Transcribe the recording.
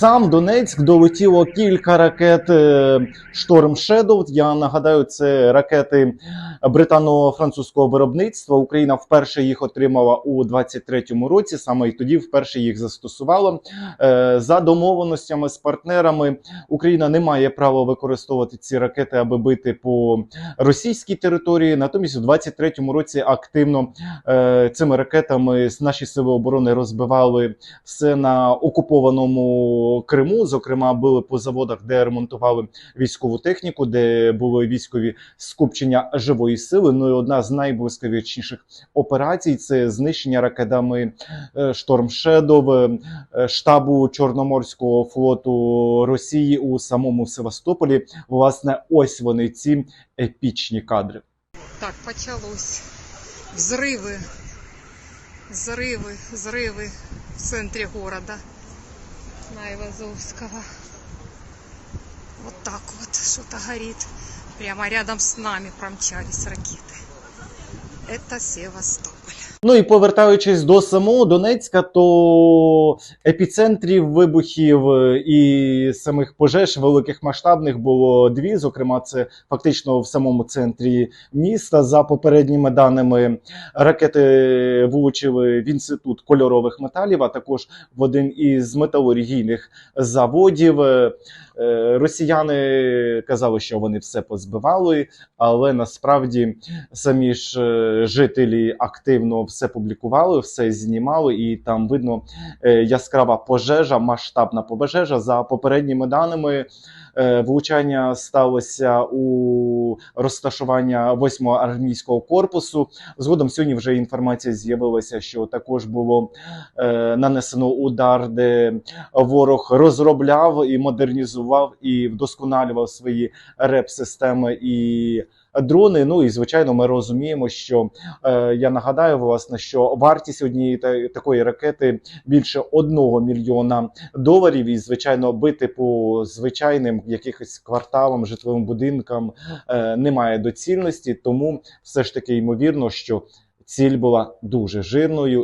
Сам Донецьк долетіло кілька ракет е, Шторм Shadow. Я нагадаю, це ракети британо-французького виробництва. Україна вперше їх отримала у 23-му році. Саме і тоді вперше їх застосувала. Е, За домовленостями з партнерами Україна не має права використовувати ці ракети, аби бити по російській території. Натомість у 23-му році активно е, цими ракетами наші сили оборони розбивали все на окупованому Криму. Зокрема, били по заводах, де ремонтували військову техніку, де були військові скупчення живої сили. Ну і одна з найблискавичніших операцій це знищення ракетами е, Шторм Шедов е, штабу Чорноморського флоту Росії у самому Севастополі. Власне, ось вони ці епічні кадри. Так, почалось. Взрывы, взрывы, взрывы в центре города Наивазовского. Вот так вот что-то горит. Прямо рядом с нами промчались ракеты. Это Севастополь. Ну і повертаючись до самого Донецька, то епіцентрів вибухів е, і самих пожеж великих масштабних було дві. Зокрема, це фактично в самому центрі міста. За попередніми даними, ракети влучили в інститут кольорових металів, а також в один із металургійних заводів. Е, е, Росіяни казали, що вони все позбивали, але насправді самі ж жителі активно все публікували, все знімали, і там видно е, яскрава пожежа, масштабна пожежа. За попередніми даними, е, влучання сталося у розташування 8-го армійського корпусу. Згодом сьогодні вже інформація з'явилася, що також було е, нанесено удар, де ворог розробляв і модернізував і вдосконалював свої реп-системи і дрони. Ну і звичайно, ми розуміємо, що е, я нагадаю власне, що вартість однієї та, такої ракети більше одного мільйона доларів. І звичайно, бити по звичайним якихось кварталам, житловим будинкам е, немає доцільності. Тому все ж таки ймовірно, що ціль була дуже жирною.